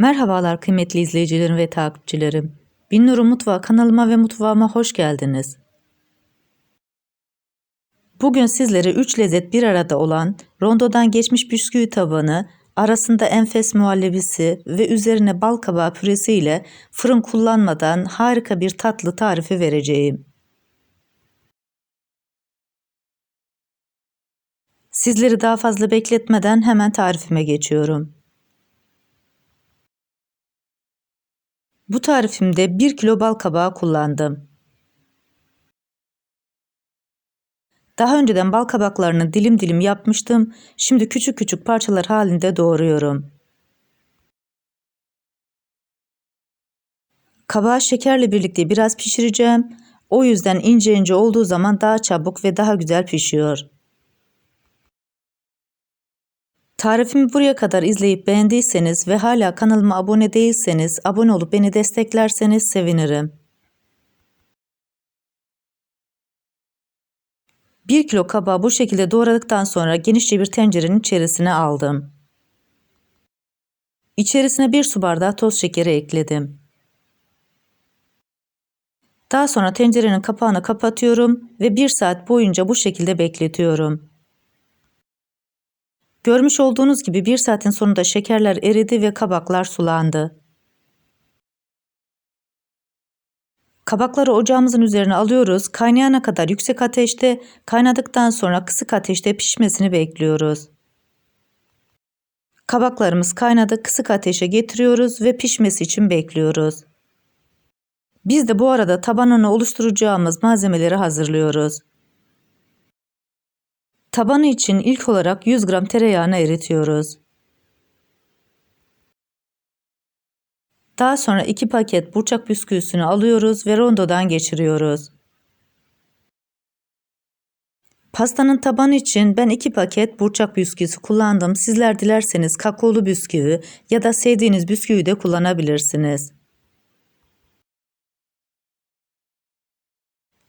Merhabalar kıymetli izleyicilerim ve takipçilerim. Binnur'un Mutfağı kanalıma ve mutfağıma hoş geldiniz. Bugün sizlere 3 lezzet bir arada olan rondodan geçmiş bisküvi tabanı, arasında enfes muhallebisi ve üzerine bal kabağı püresi ile fırın kullanmadan harika bir tatlı tarifi vereceğim. Sizleri daha fazla bekletmeden hemen tarifime geçiyorum. Bu tarifimde 1 kilo bal kabağı kullandım. Daha önceden bal kabaklarını dilim dilim yapmıştım. Şimdi küçük küçük parçalar halinde doğruyorum. Kabağı şekerle birlikte biraz pişireceğim. O yüzden ince ince olduğu zaman daha çabuk ve daha güzel pişiyor. Tarifimi buraya kadar izleyip beğendiyseniz ve hala kanalıma abone değilseniz abone olup beni desteklerseniz sevinirim. 1 kilo kabağı bu şekilde doğradıktan sonra genişçe bir tencerenin içerisine aldım. İçerisine 1 su bardağı toz şekeri ekledim. Daha sonra tencerenin kapağını kapatıyorum ve 1 saat boyunca bu şekilde bekletiyorum. Görmüş olduğunuz gibi 1 saatin sonunda şekerler eridi ve kabaklar sulandı. Kabakları ocağımızın üzerine alıyoruz. Kaynayana kadar yüksek ateşte, kaynadıktan sonra kısık ateşte pişmesini bekliyoruz. Kabaklarımız kaynadı, kısık ateşe getiriyoruz ve pişmesi için bekliyoruz. Biz de bu arada tabanını oluşturacağımız malzemeleri hazırlıyoruz. Tabanı için ilk olarak 100 gram tereyağını eritiyoruz. Daha sonra 2 paket burçak bisküvisini alıyoruz ve rondodan geçiriyoruz. Pastanın tabanı için ben 2 paket burçak bisküvisi kullandım. Sizler dilerseniz kakaolu bisküvi ya da sevdiğiniz bisküvi de kullanabilirsiniz.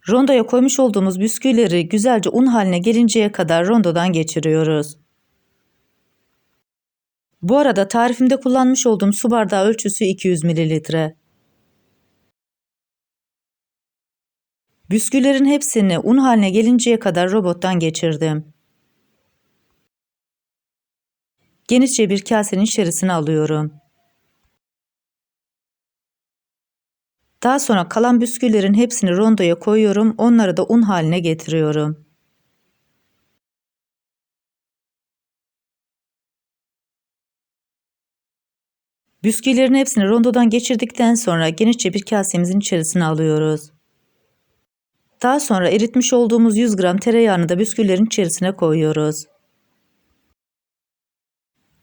Rondoya koymuş olduğumuz bisküvileri güzelce un haline gelinceye kadar rondodan geçiriyoruz. Bu arada tarifimde kullanmış olduğum su bardağı ölçüsü 200 mililitre. Bisküvilerin hepsini un haline gelinceye kadar robottan geçirdim. Genişçe bir kasenin içerisine alıyorum. Daha sonra kalan bisküvilerin hepsini rondoya koyuyorum. Onları da un haline getiriyorum. Bisküvilerin hepsini rondodan geçirdikten sonra genişçe bir kasemizin içerisine alıyoruz. Daha sonra eritmiş olduğumuz 100 gram tereyağını da bisküvilerin içerisine koyuyoruz.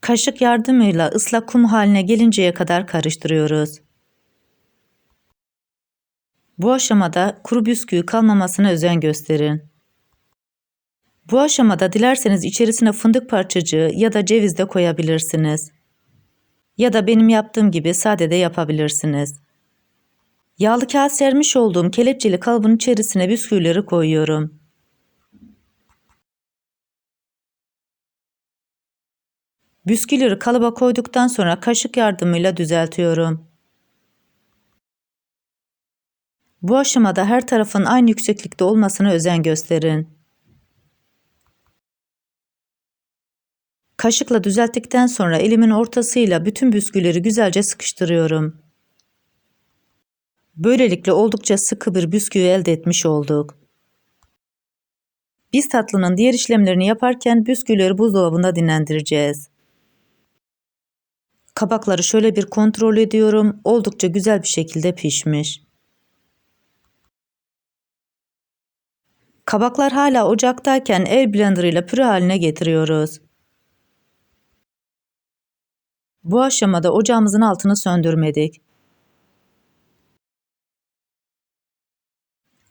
Kaşık yardımıyla ıslak kum haline gelinceye kadar karıştırıyoruz. Bu aşamada kuru bisküvi kalmamasına özen gösterin. Bu aşamada dilerseniz içerisine fındık parçacığı ya da ceviz de koyabilirsiniz. Ya da benim yaptığım gibi sade de yapabilirsiniz. Yağlı kağıt sermiş olduğum kelepçeli kalıbın içerisine bisküvileri koyuyorum. Bisküvileri kalıba koyduktan sonra kaşık yardımıyla düzeltiyorum. Bu aşamada her tarafın aynı yükseklikte olmasına özen gösterin. Kaşıkla düzelttikten sonra elimin ortasıyla bütün bisküvileri güzelce sıkıştırıyorum. Böylelikle oldukça sıkı bir bisküvi elde etmiş olduk. Biz tatlının diğer işlemlerini yaparken bisküvileri buzdolabında dinlendireceğiz. Kabakları şöyle bir kontrol ediyorum. Oldukça güzel bir şekilde pişmiş. Kabaklar hala ocaktayken el blenderıyla püre haline getiriyoruz. Bu aşamada ocağımızın altını söndürmedik.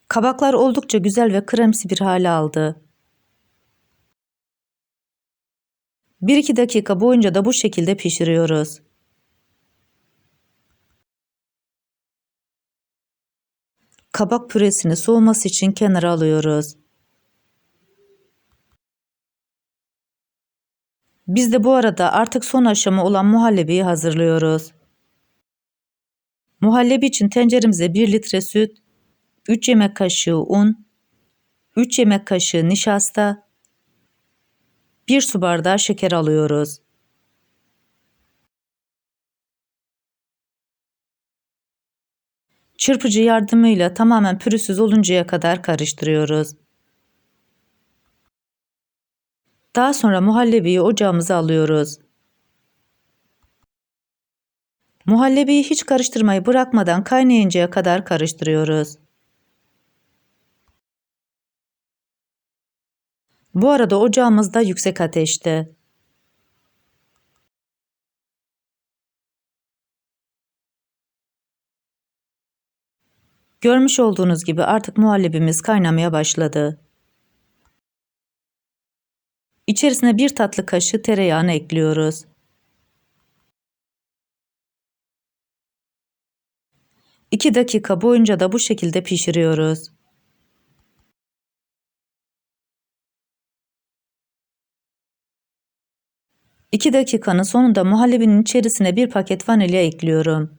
Kabaklar oldukça güzel ve kremsi bir hale aldı. 1-2 dakika boyunca da bu şekilde pişiriyoruz. Kabak püresini soğuması için kenara alıyoruz. Biz de bu arada artık son aşama olan muhallebiyi hazırlıyoruz. Muhallebi için tenceremize 1 litre süt, 3 yemek kaşığı un, 3 yemek kaşığı nişasta, 1 su bardağı şeker alıyoruz. Çırpıcı yardımıyla tamamen pürüzsüz oluncaya kadar karıştırıyoruz. Daha sonra muhallebiyi ocağımıza alıyoruz. Muhallebiyi hiç karıştırmayı bırakmadan kaynayıncaya kadar karıştırıyoruz. Bu arada ocağımız da yüksek ateşte. Görmüş olduğunuz gibi artık muhallebimiz kaynamaya başladı. İçerisine bir tatlı kaşığı tereyağını ekliyoruz. İki dakika boyunca da bu şekilde pişiriyoruz. İki dakikanın sonunda muhallebinin içerisine bir paket vanilya ekliyorum.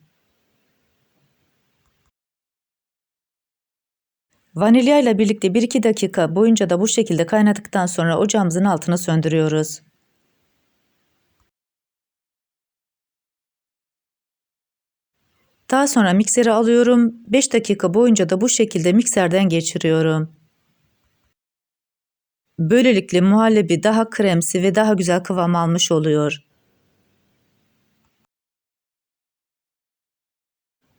Vanilya ile birlikte 1-2 dakika boyunca da bu şekilde kaynadıktan sonra ocağımızın altını söndürüyoruz. Daha sonra mikseri alıyorum. 5 dakika boyunca da bu şekilde mikserden geçiriyorum. Böylelikle muhallebi daha kremsi ve daha güzel kıvam almış oluyor.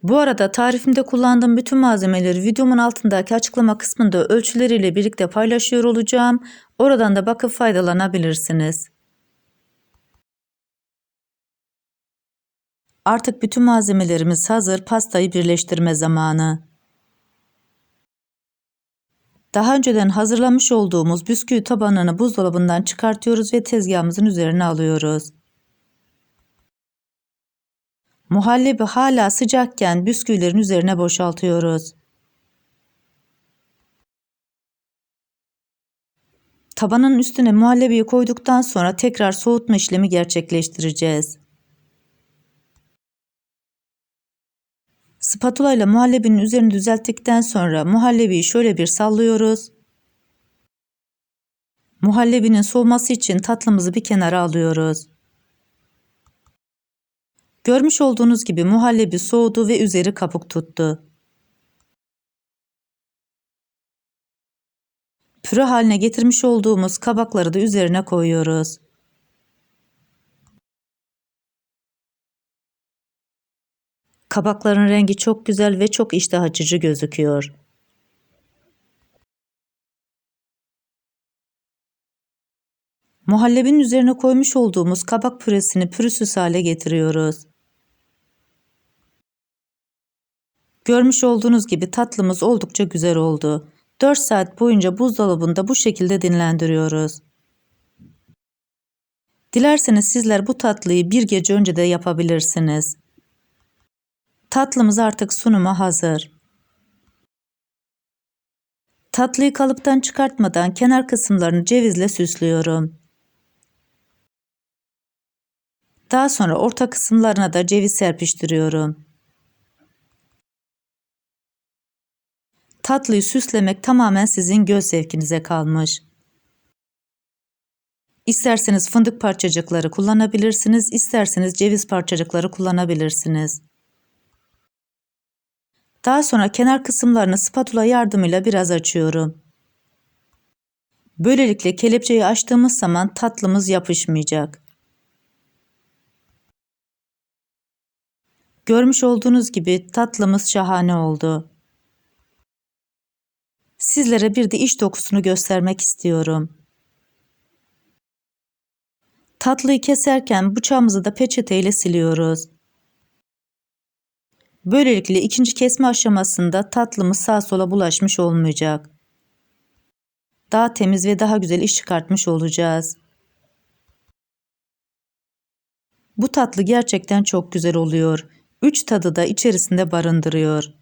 Bu arada tarifimde kullandığım bütün malzemeleri videomun altındaki açıklama kısmında ölçüleriyle birlikte paylaşıyor olacağım. Oradan da bakıp faydalanabilirsiniz. Artık bütün malzemelerimiz hazır. Pastayı birleştirme zamanı. Daha önceden hazırlamış olduğumuz bisküvi tabanını buzdolabından çıkartıyoruz ve tezgahımızın üzerine alıyoruz. Muhallebi hala sıcakken bisküvilerin üzerine boşaltıyoruz. Tabanın üstüne muhallebiyi koyduktan sonra tekrar soğutma işlemi gerçekleştireceğiz. Spatula ile muhallebinin üzerini düzelttikten sonra muhallebiyi şöyle bir sallıyoruz. Muhallebinin soğuması için tatlımızı bir kenara alıyoruz. Görmüş olduğunuz gibi muhallebi soğudu ve üzeri kabuk tuttu. Püre haline getirmiş olduğumuz kabakları da üzerine koyuyoruz. Kabakların rengi çok güzel ve çok iştah açıcı gözüküyor. Muhallebinin üzerine koymuş olduğumuz kabak püresini pürüzsüz hale getiriyoruz. Görmüş olduğunuz gibi tatlımız oldukça güzel oldu. 4 saat boyunca buzdolabında bu şekilde dinlendiriyoruz. Dilerseniz sizler bu tatlıyı bir gece önce de yapabilirsiniz. Tatlımız artık sunuma hazır. Tatlıyı kalıptan çıkartmadan kenar kısımlarını cevizle süslüyorum. Daha sonra orta kısımlarına da ceviz serpiştiriyorum. Tatlıyı süslemek tamamen sizin göz zevkinize kalmış. İsterseniz fındık parçacıkları kullanabilirsiniz, isterseniz ceviz parçacıkları kullanabilirsiniz. Daha sonra kenar kısımlarını spatula yardımıyla biraz açıyorum. Böylelikle kelepçeyi açtığımız zaman tatlımız yapışmayacak. Görmüş olduğunuz gibi tatlımız şahane oldu. Sizlere bir de iç dokusunu göstermek istiyorum. Tatlıyı keserken bıçağımızı da peçeteyle siliyoruz. Böylelikle ikinci kesme aşamasında tatlımız sağa sola bulaşmış olmayacak. Daha temiz ve daha güzel iş çıkartmış olacağız. Bu tatlı gerçekten çok güzel oluyor. Üç tadı da içerisinde barındırıyor.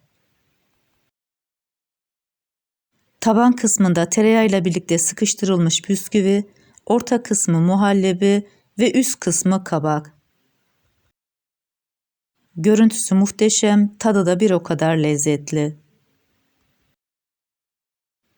Taban kısmında tereyağıyla birlikte sıkıştırılmış bisküvi, orta kısmı muhallebi ve üst kısmı kabak. Görüntüsü muhteşem, tadı da bir o kadar lezzetli.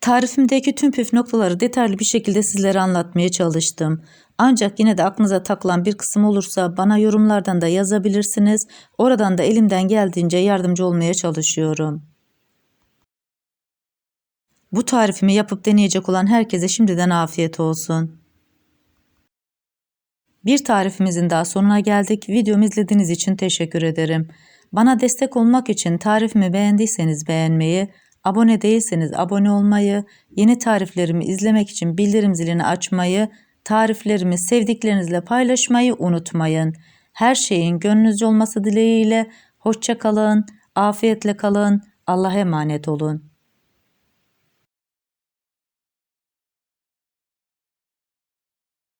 Tarifimdeki tüm püf noktaları detaylı bir şekilde sizlere anlatmaya çalıştım. Ancak yine de aklınıza takılan bir kısım olursa bana yorumlardan da yazabilirsiniz. Oradan da elimden geldiğince yardımcı olmaya çalışıyorum. Bu tarifimi yapıp deneyecek olan herkese şimdiden afiyet olsun. Bir tarifimizin daha sonuna geldik. Videomu izlediğiniz için teşekkür ederim. Bana destek olmak için tarifimi beğendiyseniz beğenmeyi, abone değilseniz abone olmayı, yeni tariflerimi izlemek için bildirim zilini açmayı, tariflerimi sevdiklerinizle paylaşmayı unutmayın. Her şeyin gönlünüzce olması dileğiyle hoşça kalın, afiyetle kalın, Allah'a emanet olun.